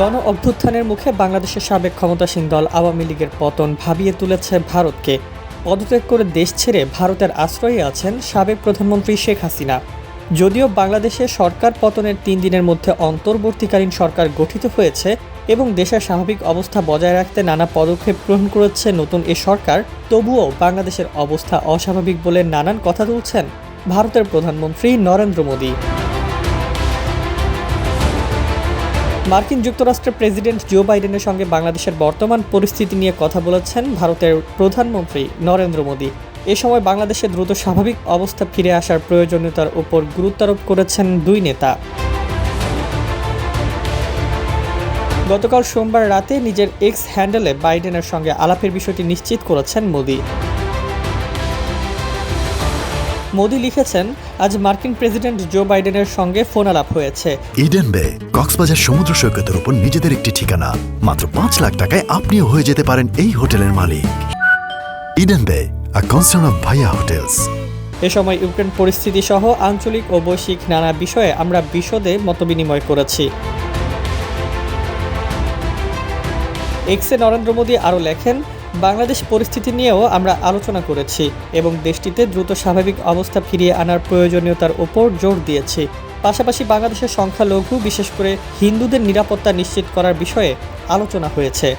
গণ অভ্যুত্থানের মুখে বাংলাদেশের সাবেক ক্ষমতাসীন দল আওয়ামী লীগের পতন ভাবিয়ে তুলেছে ভারতকে। পদত্যাগ করে দেশ ছেড়ে ভারতের আশ্রয়ে আছেন সাবেক প্রধানমন্ত্রী শেখ হাসিনা। যদিও বাংলাদেশে সরকার পতনের তিন দিনের মধ্যে অন্তর্বর্তীকালীন সরকার গঠিত হয়েছে এবং দেশের স্বাভাবিক অবস্থা বজায় রাখতে নানা পদক্ষেপ গ্রহণ করেছে নতুন এ সরকার, তবুও বাংলাদেশের অবস্থা অস্বাভাবিক বলে নানান কথা তুলছেন ভারতের প্রধানমন্ত্রী নরেন্দ্র মোদী। মার্কিন যুক্তরাষ্ট্রের প্রেসিডেন্ট জো বাইডেনের সঙ্গে বাংলাদেশের বর্তমান পরিস্থিতি নিয়ে কথা বলেছেন ভারতের প্রধানমন্ত্রী নরেন্দ্র মোদী। এ সময় বাংলাদেশে দ্রুত স্বাভাবিক অবস্থা ফিরে আসার প্রয়োজনীয়তার উপর গুরুত্বারোপ করেছেন দুই নেতা। গতকাল সোমবার রাতে নিজের এক্স হ্যান্ডেলে বাইডেনের সঙ্গে আলাপের বিষয়টি নিশ্চিত করেছেন মোদী। মোদী লিখেছেন আজ মার্কিন প্রেসিডেন্ট জো বাইডেনের সঙ্গে ফোন আলাপ হয়েছে। ইডেন বে কক্সবাজার সমুদ্র সৈকতের উপর নিজেদের একটি ঠিকানা। মাত্র পাঁচ লাখ টাকায় আপনিও হয়ে যেতে পারেন এই হোটেলের মালিক। Eden Bay a concern of Bhaiya hotels এ সময় ইউক্রেন পরিস্থিতি সহ আঞ্চলিক ও বৈশ্বিক নানা বিষয়ে আমরা বিশদে মতবিনিময় করেছি। এক্সে নরেন্দ্র মোদী আরও লেখেন বাংলাদেশ পরিস্থিতি নিয়েও আমরা আলোচনা করেছি এবং দেশটিতে দ্রুত স্বাভাবিক অবস্থা ফিরিয়ে আনার প্রয়োজনীয়তার ওপর জোর দিয়েছি। পাশাপাশি বাংলাদেশের সংখ্যালঘু, বিশেষ করে হিন্দুদের নিরাপত্তা নিশ্চিত করার বিষয়ে আলোচনা হয়েছে।